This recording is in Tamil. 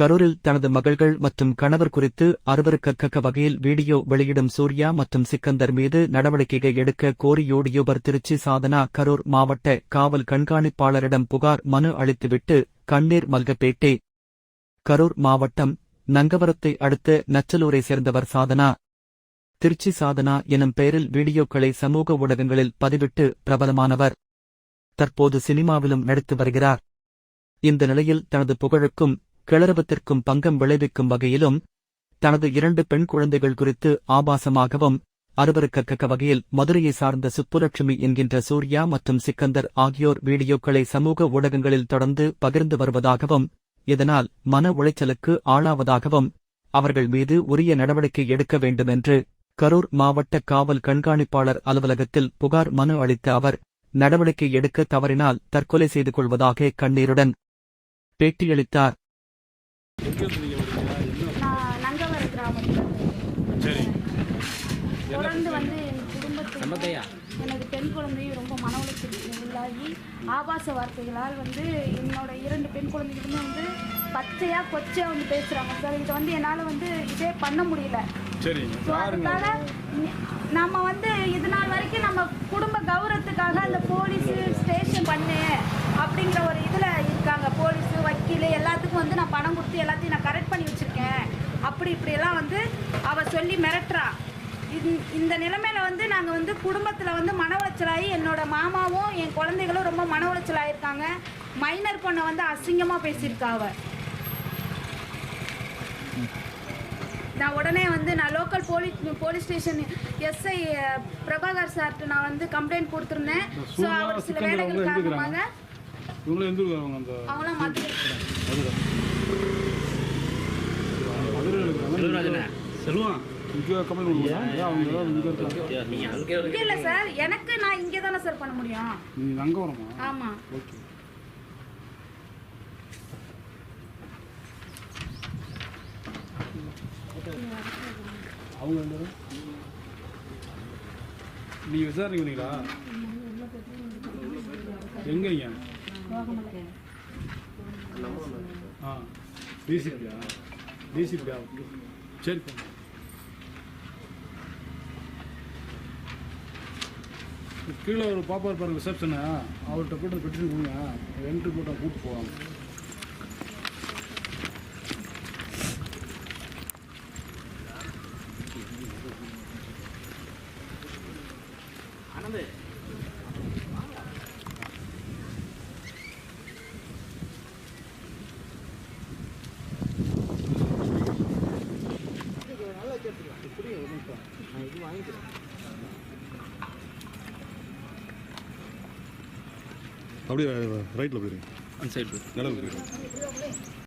கரூரில் தனது மகள்கள் மற்றும் கணவர் குறித்து அருவருக்கத்தக்க வகையில் வீடியோ வெளியிடும் சூர்யா மற்றும் சிக்கந்தர் மீது நடவடிக்கை எடுக்க கோரி யூடியூபர் திருச்சி சாதனா கரூர் மாவட்ட காவல் கண்காணிப்பாளரிடம் புகார் மனு அளித்துவிட்டு கண்ணீர் மல்கப்பேட்டை. கரூர் மாவட்டம் நங்கவரத்தை அடுத்த நச்சலூரை சேர்ந்தவர் சாதனா. திருச்சி சாதனா எனும் பெயரில் வீடியோக்களை சமூக ஊடகங்களில் பதிவிட்டு பிரபலமானவர். தற்போது சினிமாவிலும் நடித்து வருகிறார். இந்த நிலையில் தனது புகழுக்கும் கிளரபத்திற்கும் பங்கம் விளைவிக்கும் வகையிலும் தனது இரண்டு பெண் குழந்தைகள் குறித்து ஆபாசமாகவும் அருவருக்கத்தக்க வகையில் மதுரையை சார்ந்த சுப்புலட்சுமி என்கின்ற சூர்யா மற்றும் சிக்கந்தர் ஆகியோர் வீடியோக்களை சமூக ஊடகங்களில் தொடர்ந்து பகிர்ந்து வருவதாகவும் இதனால் மன உளைச்சலுக்கு ஆளாவதாகவும் அவர்கள் மீது உரிய நடவடிக்கை எடுக்க வேண்டுமென்று கரூர் மாவட்ட காவல் கண்காணிப்பாளர் அலுவலகத்தில் புகார் மனு அளித்த அவர் நடவடிக்கை எடுக்க தவறினால் தற்கொலை செய்து கொள்வதாக கண்ணீருடன் பேட்டியளித்தார் எங்கேருந்து நீங்கள் வரீங்க என்ன நான் நங்கவர கிராமத்துல சரி. தொடர்ந்து வந்து என் குடும்பத்தில் எனக்கு பெண் குழந்தையும் ரொம்ப மன உளைச்சலுக்கு உள்ளாகி ஆபாச வார்த்தைகளால் வந்து என்னோட இரண்டு பெண் குழந்தைகளுமே வந்து பச்சையா கொச்சையா வந்து பேசுறாங்க சார். இதை வந்து என்னால் வந்து இதே பண்ண முடியல. சரி ஸோ அதுக்காக நம்ம வந்து இது நாள் வரைக்கும் நம்ம குடும்ப கௌரவத்துக்காக அந்த போலீஸ் ஸ்டேஷன் பண்ணு அப்படிங்கிற ஒரு இதில் இருக்காங்க போலீஸ் வக்கீல் எல்லாத்துக்கும் வந்து நான் பணம் கொடுத்து எல்லாத்தையும் நான் கரெக்ட் பண்ணி வச்சுருக்கேன் அப்படி இப்படியெல்லாம் வந்து அவ சொல்லி மிரட்டுறா. இந்த நிலைமையில வந்து நாங்கள் வந்து குடும்பத்தில் வந்து மன உளைச்சலாகி என்னோட மாமாவும் என் குழந்தைகளும் ரொம்ப மன உளைச்சலாயிருக்காங்க. மைனர் பொண்ணை வந்து அசிங்கமாக பேசியிருக்கா அவ. நான் உடனே வந்து நான் local police police station SI Prabhakar chart நான் வந்து கம்ப்ளைண்ட் கொடுத்துருந்தேன். ஸோ அவர் சில வேலைகள் காரணமாக அவங்களாம் இருக்கிறாங்க செல்வம் இங்கே கம்பெனி கொடுக்குறாங்க அவங்க இங்கே இருக்காங்க இங்கே இல்லை சார் எனக்கு நான் இங்கே தானே சார் பண்ண முடியும். நீ அங்கே வரமா? ஆமாம் ஓகே. அவங்க? நீ விசாரணை பண்ணீங்களா எங்கீங்க ஆ டிசிபியா டிசிபியா சரி கீழே ஒரு பாப்பா இருப்பார் ரிசப்ஷனு அவர்கிட்ட போய்ட்டு பெட்டிஷன் கொடுங்க. என்ட்ரி போட்டால் கூப்பிட்டு போவாங்க. அப்படியே ரைட்டில் போயிருங்க அந்த சைடு நிலம் போயிருங்க